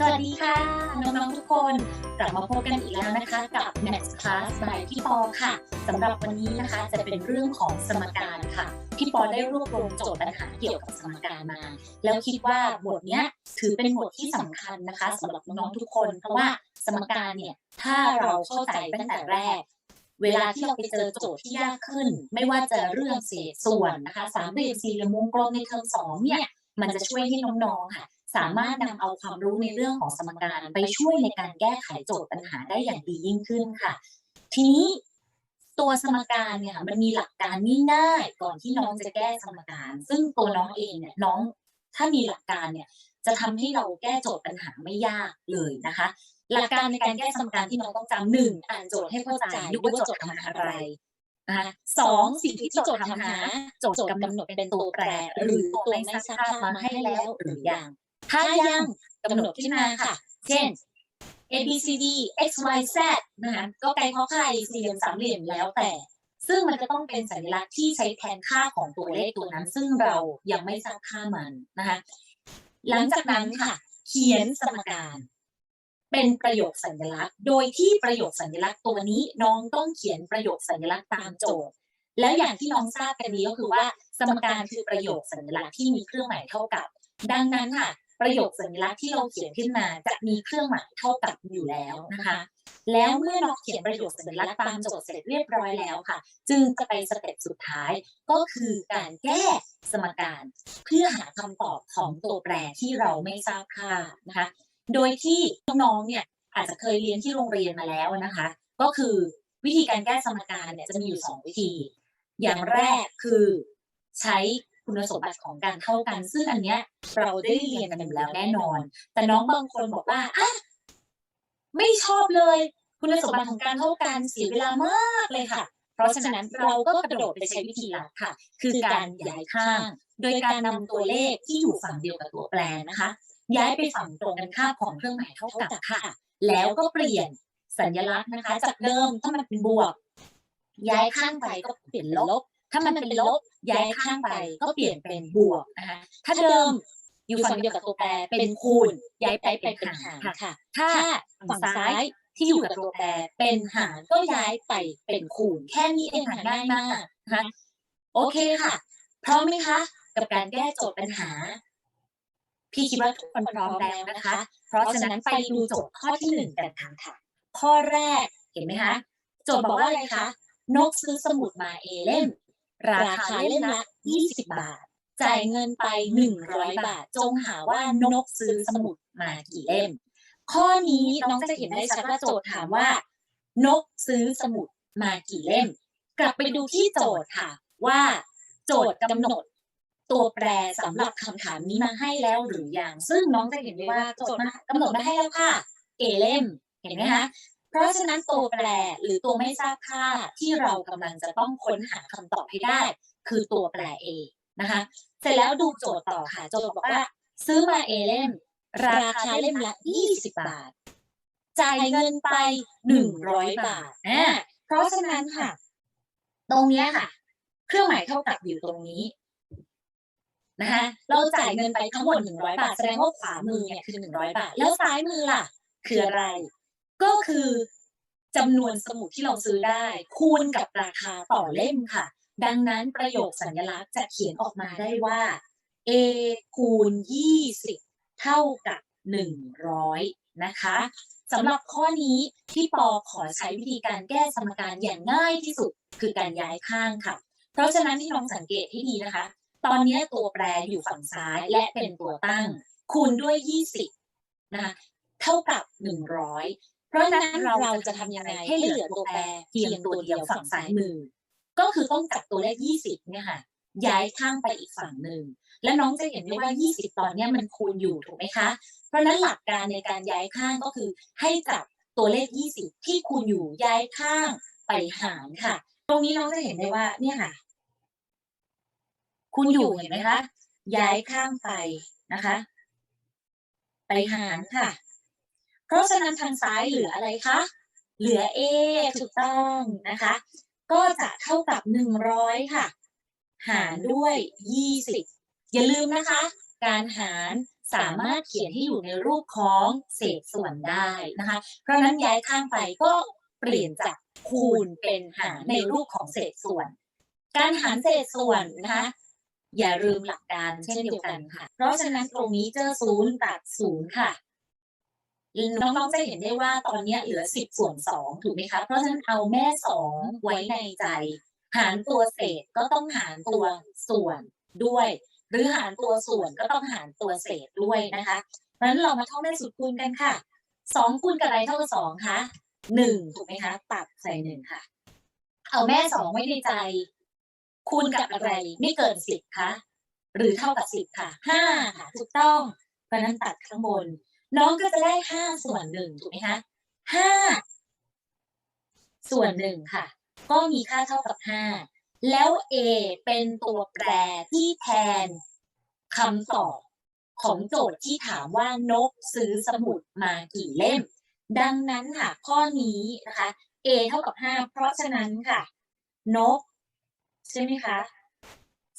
สวัสดีค่ะ น้องๆทุกคนกลับมาพบกันอีกแล้วนะคะ กับ Math Class by พี่ปอค่ะสำหรับวันนี้นะคะจะเป็นเรื่องของสมการค่ะ พี่ปอได้รวบรวมโจทย์ปัญหาเกี่ยวกับสมการมา แล้วคิดว่าบทเนี้ยถือเป็นบทที่สำคัญนะคะสำหรับน้องๆทุกคน เพราะว่าสมการเนี่ยถ้าเราเข้าใจตั้งแต่แรกเวลาที่เราไปเจอโจทย์ที่ยากขึ้น ไม่ว่าจะเรื่องเศษส่วนนะคะสามเหลี่ยมสี่เหลี่ยมวงกลมในเทอมสองเนี่ยมันจะช่วยให้น้องๆค่ะ สามารถนำเอาความรู้ในเรื่องของสมการไปช่วยในการแก้ไขโจทย์ปัญหาได้อย่างดียิ่งขึ้นค่ะ ทีนี้ตัวสมการเนี่ยค่ะมันมีหลักการง่ายๆก่อนที่น้องจะแก้สมการ ซึ่งตัวน้องเองเนี่ยน้องถ้ามีหลักการเนี่ยจะทำให้เราแก้โจทย์ปัญหาไม่ยากเลยนะคะ หลักการในการแก้สมการที่น้องต้องจำหนึ่งอ่านโจทย์ให้เข้าใจดูว่าโจทย์ทำอะไรนะคะสองสิ่งที่โจทย์ทำหาโจทย์กำหนดเป็นตัวแปรหรือตัวไม่ทราบมาให้แล้วหรือยัง ถ้ายังกำหนดขึ้นมาค่ะ เช่น a b c d x y z นะคะก็ไกลขอไข่สี่เหลี่ยมสามเหลี่ยมแล้วแต่ ซึ่งมันจะต้องเป็นสัญลักษณ์ที่ใช้แทนค่าของตัวเลขตัวนั้น ซึ่งเรายังไม่ทราบค่ามันนะคะ หลังจากนั้นค่ะ เขียนสมการ เป็นประโยคสัญลักษณ์ โดยที่ประโยคสัญลักษณ์ตัวนี้น้องต้องเขียนประโยคสัญลักษณ์ตามโจทย์ แล้วอย่างที่น้องทราบกันดีก็คือว่า สมการคือประโยคสัญลักษณ์ที่มีเครื่องหมายเท่ากับ ดังนั้นค่ะ ประโยคสัญลักษณ์ที่เราเขียนขึ้นมาจะมีเครื่องหมายเท่ากับอยู่แล้วนะคะ แล้วเมื่อเราเขียนประโยคสัญลักษณ์ตามโจทย์เสร็จเรียบร้อยแล้วค่ะ จึงจะไปสเต็ปสุดท้ายก็คือการแก้สมการเพื่อหาคำตอบของตัวแปรที่เราไม่ทราบค่านะคะ โดยที่น้องๆเนี่ยอาจจะเคยเรียนที่โรงเรียนมาแล้วนะคะ ก็คือวิธีการแก้สมการเนี่ยจะมีอยู่สองวิธี อย่างแรกคือใช้ คุณสมบัติของการเท่ากัน ซึ่งอันเนี้ยเราได้เรียนกันอยู่แล้วแน่นอน แต่น้องบางคนบอกว่าอะไม่ชอบเลย คุณสมบัติของการเท่ากันเสียเวลามากเลยค่ะ เพราะฉะนั้นเราก็กระโดดไปใช้วิธีหลักค่ะ คือการย้ายข้าง โดยการนำตัวเลขที่อยู่ฝั่งเดียวกับตัวแปรนะคะ ย้ายไปฝั่งตรงกันข้ามของเครื่องหมายเท่ากับค่ะ แล้วก็เปลี่ยนสัญลักษณ์นะคะ จากเดิมถ้ามันเป็นบวก ย้ายข้างไปก็เปลี่ยนลบ ถ้ามันเป็นลบย้ายข้างไปก็เปลี่ยนเป็นบวกนะคะถ้าเดิมอยู่ฝั่งเดียวกับตัวแปรเป็นคูณย้ายไปเป็นหารค่ะ ถ้าฝั่งซ้ายที่อยู่กับตัวแปรเป็นหารก็ย้ายไปเป็นคูณ แค่นี้เองค่ะง่ายมากนะคะโอเคค่ะ พร้อมไหมคะ กับการแก้โจทย์ปัญหา พี่คิดว่าทุกคนพร้อมแล้วนะคะ เพราะฉะนั้นไปดูโจทย์ข้อที่หนึ่งกันค่ะ ข้อแรกเห็นไหมคะโจทย์บอกว่าอะไรคะนกซื้อสมุดมาเอเล่ม ราคาเล่มละ 20 บาท จ่ายเงินไป 100 บาท จงหาว่านกซื้อสมุดมากี่เล่ม ข้อนี้น้องจะเห็นได้ชัดว่าโจทย์ถามว่า นกซื้อสมุดมากี่เล่ม กลับไปดูที่โจทย์ค่ะ ว่า โจทย์กำหนด ตัวแปรสำหรับคำถามนี้มาให้แล้วหรือยัง ซึ่งน้องจะเห็นได้ว่าโจทย์มากำหนดมาให้แล้วค่ะเอเล่ม เห็นไหมคะเพ ราะฉะนั้นตัวแปรหรือตัวไม่ทราบค่าที่เรากำลังจะต้องค้นหาคำตอบให้ได้ คือตัวแปร A นะคะ เสร็จแล้วดูโจทย์ต่อค่ะ โจทย์บอกว่า ซื้อมา A เล่ม ราคาเล่มละ 20 บาท จ่ายเงินไป 100 บาทอ่าเพราะฉะนั้นค่ะ ตรงเนี้ยค่ะ เครื่องหมายเท่ากับอยู่ตรงนี้นะคะเราจ่ายเงินไปทั้งหมด 100 บาท แสดงว่าขวามือเนี่ยคือ 100 บาท แล้วซ้ายมือล่ะ คืออะไร ก็คือจำนวนสมุดที่เราซื้อได้ คูณกับราคาต่อเล่มค่ะ ดังนั้นประโยคสัญลักษณ์จะเขียนออกมาได้ว่า a คูณ 20 เท่ากับ 100 นะคะสำหรับข้อนี้พี่ปอขอใช้วิธีการแก้สมการอย่างง่ายที่สุดคือการย้ายข้างค่ะ เพราะฉะนั้นที่น้องสังเกตให้ดีนะคะ ตอนนี้ตัวแปรอยู่ฝั่งซ้ายและเป็นตัวตั้ง คูณด้วย 20 นะคะเท่ากับ 100 ราะฉะนั้นเราจะทำยังไงให้เหลือตัวแปรเพียงตัวเดียวฝั่งซ้ายมือ ก็คือต้องจับตัวเลข20เนี่ยค่ะย้ายข้างไปอีกฝั่งหนึ่ง และน้องจะเห็นได้ว่า 20 ตอนเนี้ยมันคูณอยู่ถูกไหมคะ เพราะฉะนั้นหลักการในการย้ายข้างก็คือ ให้จับตัวเลข 20 ที่คูณอยู่ย้ายข้างไปหารค่ะ ตรงนี้น้องจะเห็นได้ว่าเนี่ยค่ะ คูณอยู่เห็นไหมคะย้ายข้างไปนะคะ ไปหารค่ะ เพราะฉะนั้นทางซ้ายเหลืออะไรคะ เหลือ A ถูกต้องนะคะ ก็จะเท่ากับ 100 ค่ะ หารด้วย 20 อย่าลืมนะคะ การหารสามารถเขียนให้อยู่ในรูปของเศษส่วนได้นะคะ เพราะฉะนั้นย้ายข้างไปก็เปลี่ยนจากคูณเป็นหารในรูปของเศษส่วน การหารเศษส่วนนะคะอย่าลืมหลักการเช่นเดียวกันค่ะ เพราะฉะนั้นตรงนี้เจอศูนย์ตัดศูนย์ค่ะ น้องๆจะเห็นได้ว่าตอนนี้เหลือสิบส่วนสองถูกไหมคะเพราะฉะนั้นเอาแม่สองไว้ในใจ หารตัวเศษก็ต้องหารตัวส่วนด้วย หรือหารตัวส่วนก็ต้องหารตัวเศษด้วยนะคะเพราะฉะนั้นเรามาท่องเลขสูตรคูณกันค่ะสองคูณกับอะไรเท่ากับสองคะหนึ่งถูกไหมคะตัดใส่หนึ่งค่ะ เอาแม่สองไว้ในใจ คูณกับอะไรไม่เกินสิบคะหรือเท่ากับสิบค่ะห้าค่ะถูกต้องเพราะนั้นตัดข้างบน น้องก็จะได้ห้าส่วนหนึ่งถูกไหมคะห้าส่วนหนึ่งค่ะ ก็มีค่าเท่ากับห้าแล้ว A เป็นตัวแปรที่แทนคำตอบของโจทย์ที่ถามว่านกซื้อสมุดมากี่เล่ม ดังนั้นค่ะ ข้อนี้นะคะ A เท่ากับห้าเพราะฉะนั้นค่ะ นก ใช่ไหมคะ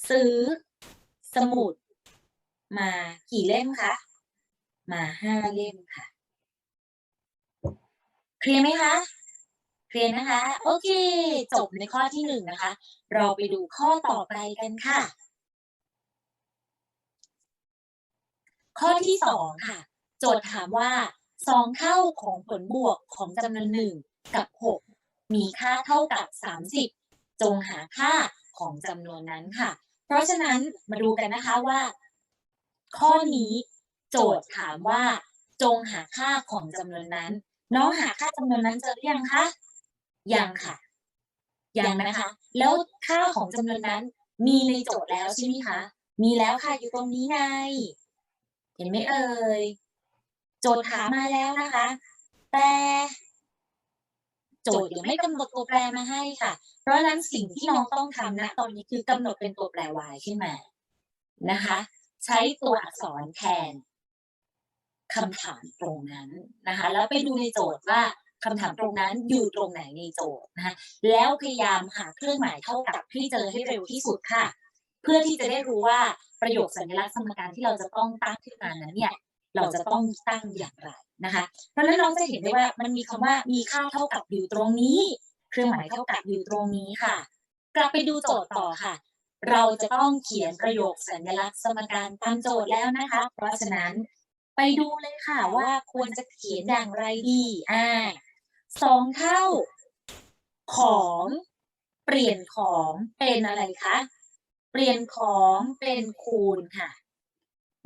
ซื้อสมุดมากี่เล่มคะ มาห้าเล่มค่ะ เคลียร์ไหมคะเคลียร์นะคะ โอเค จบในข้อที่หนึ่งนะคะ เราไปดูข้อต่อไปกันค่ะ ข้อที่สองค่ะ โจทย์ถามว่าสองเท่าของผลบวกของจำนวนหนึ่งกับหกมีค่าเท่ากับสามสิบจงหาค่าของจำนวนนั้นค่ะ เพราะฉะนั้นมาดูกันนะคะว่า ข้อนี้ โจทย์ถามว่า จงหาค่าของจำนวนนั้น น้องหาค่าจำนวนนั้นเจอหรือยังคะยังค่ะยังนะคะ แล้วค่าของจำนวนนั้น มีในโจทย์แล้วใช่ไหมคะมีแล้วค่ะอยู่ตรงนี้ไง เห็นไหมเอ่ยโจทย์ถามมาแล้วนะคะ แต่โจทย์ยังไม่กำหนดตัวแปรมาให้ค่ะ เพราะฉะนั้นสิ่งที่น้องต้องทำนะตอนนี้คือกำหนดเป็นตัวแปร y ขึ้นมานะคะ ใช้ตัวอักษรแทน คำถามตรงนั้นนะคะแล้วไปดูในโจทย์ว่าคำถามตรงนั้นอยู่ตรงไหนในโจทย์นะคะแล้วพยายามหาเครื่องหมายเท่ากับที่เจอให้เร็วที่สุดค่ะ เพื่อที่จะได้รู้ว่าประโยคสัญลักษณ์สมการที่เราจะต้องตั้งขึ้นมานั้นเนี่ยเราจะต้องตั้งอย่างไรนะคะ เพราะฉะนั้นน้องจะเห็นได้ว่ามันมีคำว่ามีค่าเท่ากับอยู่ตรงนี้ เครื่องหมายเท่ากับอยู่ตรงนี้ค่ะ กลับไปดูโจทย์ต่อค่ะ เราจะต้องเขียนประโยคสัญลักษณ์สมการตามโจทย์แล้วนะคะ เพราะฉะนั้น ไปดูเลยค่ะว่าควรจะเขียนอย่างไรดีอ่าสองเท่าของเปลี่ยนของเป็นอะไรคะเปลี่ยนของเป็นคูณค่ะ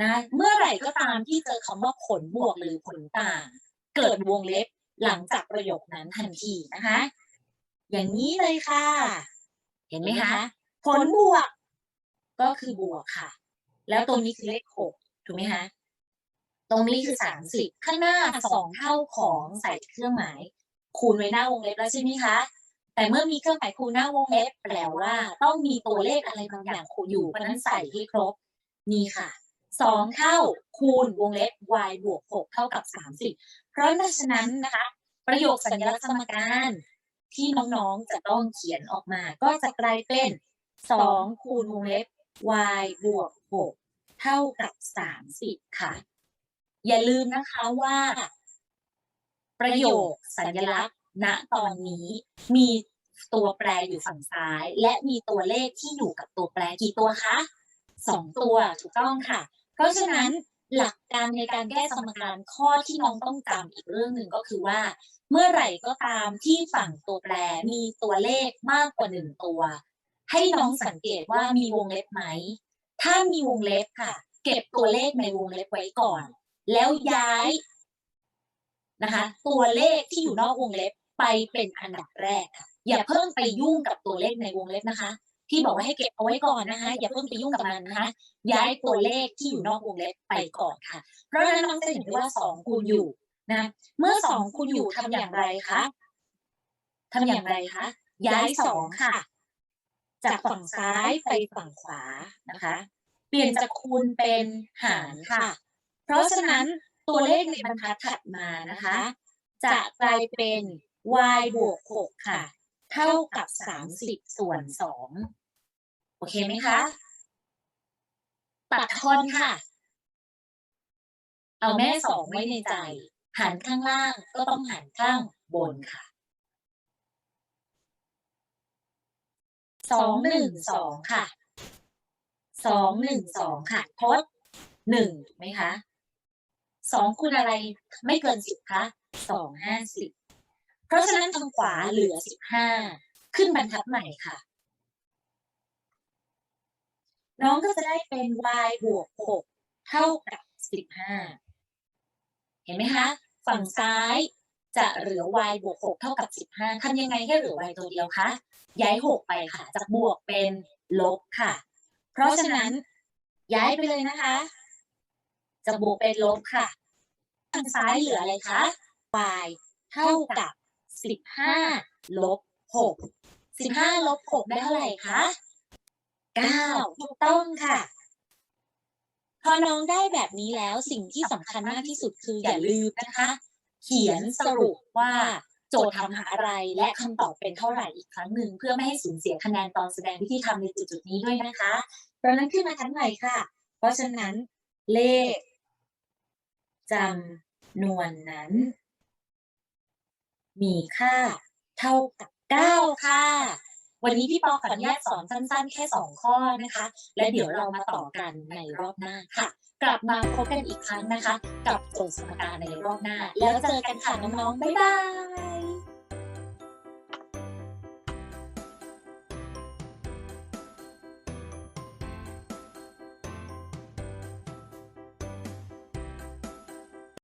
นะเมื่อไหร่ก็ตามที่เจอคำว่าผลบวกหรือผลต่าง เกิดวงเล็บหลังจากประโยคนั้นทันทีนะคะ อย่างนี้เลยค่ะ เห็นไหมคะ ผลบวก ก็คือบวกค่ะ แล้วตรงนี้คือเลขหกถูกไหมคะ ตรงนี้คือสามสิบข้างหน้าสองเท่าของใส่เครื่องหมาย คูณไว้หน้าวงเล็บแล้วใช่ไหมคะ แต่เมื่อมีเครื่องหมายคูณหน้าวงเล็บแปลว่าต้องมีตัวเลขอะไรบางอย่างคูณอยู่เพราะฉะนั้นใส่ให้ครบนี่ค่ะสองเท่าคูณวงเล็บ y บวกหกเท่ากับสามสิบเพราะฉะนั้นนะคะ ประโยคสัญลักษณ์สมการที่น้องๆจะต้องเขียนออกมา ก็จะกลายเป็นสองคูณวงเล็บ y บวกหกเท่ากับสามสิบค่ะ อย่าลืมนะคะว่า ประโยคสัญลักษณ์ณตอนนี้มีตัวแปรอยู่ฝั่งซ้าย และมีตัวเลขที่อยู่กับตัวแปรกี่ตัวคะสองตัวถูกต้องค่ะ เพราะฉะนั้นหลักการในการแก้สมการข้อที่น้องต้องจำอีกเรื่องหนึ่งก็คือว่า เมื่อไหร่ก็ตามที่ฝั่งตัวแปรมีตัวเลขมากกว่าหนึ่งตัว ให้น้องสังเกตว่ามีวงเล็บไหม ถ้ามีวงเล็บค่ะ เก็บตัวเลขในวงเล็บไว้ก่อน แล้วย้ายนะคะ ตัวเลขที่อยู่นอกวงเล็บไปเป็นอันดับแรกค่ะ อย่าเพิ่งไปยุ่งกับตัวเลขในวงเล็บนะคะ ที่บอกว่าให้เก็บเอาไว้ก่อนนะคะ อย่าเพิ่งไปยุ่งกับมันนะคะ ย้ายตัวเลขที่อยู่นอกวงเล็บไปก่อนค่ะ เพราะฉะนั้นน้องจะเห็นได้ว่าสองคูณอยู่นะเมื่อสองคูณอยู่ทำอย่างไรคะทำอย่างไรคะย้ายสองค่ะ จากฝั่งซ้ายไปฝั่งขวานะคะ เปลี่ยนจากคูณเป็นหารค่ะ เพราะฉะนั้นตัวเลขในบรรทัดถัดมานะคะ จะกลายเป็น y บวกหกค่ะ เท่ากับสามสิบส่วนสองโอเคไหมคะ ตัดทอนค่ะ เอาแม่สองไว้ในใจ หันข้างล่างก็ต้องหันข้างบนค่ะสองหนึ่งสองค่ะสองหนึ่งสองค่ะทดหนึ่งถูกไหมคะ สองคูณอะไรไม่เกินสิบคะสองห้าสิบเพราะฉะนั้นทางขวาเหลือสิบห้าขึ้นบรรทัดใหม่ค่ะ น้องก็จะได้เป็น y บวกหกเท่ากับสิบห้าเห็นไหมคะ ฝั่งซ้ายจะเหลือ y บวกหกเท่ากับสิบห้าทำยังไงให้เหลือ y ตัวเดียวคะย้ายหกไปค่ะจากบวกเป็นลบค่ะ เพราะฉะนั้นย้ายไปเลยนะคะ จะบวกเป็นลบค่ะ ทางซ้ายเหลืออะไรคะ y เท่ากับสิบห้าลบหกสิบห้าลบหกได้เท่าไหร่คะเก้าถูกต้องค่ะ พอน้องได้แบบนี้แล้วสิ่งที่สำคัญมากที่สุดคืออย่าลืมนะคะ เขียนสรุปว่าโจทย์ทำหาอะไรและคำตอบเป็นเท่าไหร่อีกครั้งหนึ่ง เพื่อไม่ให้สูญเสียคะแนนตอนแสดงวิธีทำในจุดๆนี้ด้วยนะคะ เพราะนั้นขึ้นมาทั้งไหนค่ะ เพราะฉะนั้นเลข จำนวนนั้น มีค่าเท่ากับเก้าค่ะ วันนี้พี่ปอขออนุญาตสอนสั้นๆ แค่สองข้อนะคะ และเดี๋ยวเรามาต่อกันในรอบหน้าค่ะ กลับมาพบกันอีกครั้งนะคะ กับโจทย์สมการในรอบหน้า แล้วเจอกันค่ะน้องๆ บ๊ายบาย